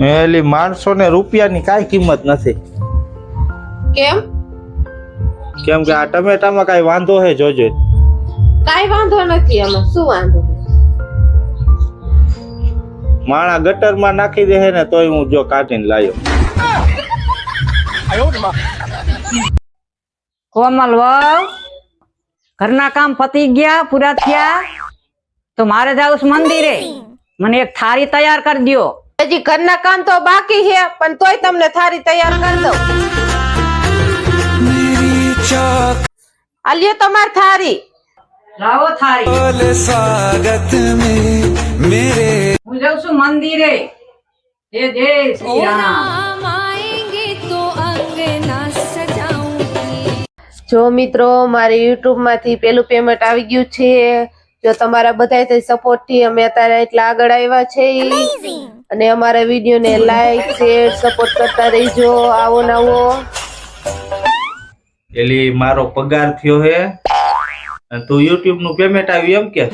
એલી માણસો ને રૂપિયાની કાંઈ કિંમત નથી. કેમ? કેમ કે આ ટમેટામાં કાંઈ વાંધો હે જોજો. કાઈ વાંધો નથી એમાં શું વાંધો? માણા ગટરમાં નાખી દે ને તોય હું જો કાઢીને લાયો. કોમલ વહુ ઘરના કામ પતી ગયા પૂરા થયા તો મારે જાવ મંદિરે. મને એક થારી તૈયાર કરી દો હજી ઘરના કામ તો બાકી છે પણ તોય તમને થારી તૈયાર કરી દો આલ્યો તમાર થારી લાવો થારી સ્વાગત મેરે હું જાઉં છું મંદિરે. હે જય શ્રી રામ જો મિત્રો મારી યુટ્યુબમાંથી પેલું પેમેન્ટ આવી ગયું છે. જો તમારા બધા સપોર્ટથી અમે અત્યારે એટલા આગળ આવ્યા છે અને અમારા વીડિયો ને લાઈક શેર સપોર્ટ કરતા રહેજો આવો નવો એલી મારો પગાર થયો હે. અને તું યુટ્યુબનું પેમેન્ટ આવ્યું એમ કે?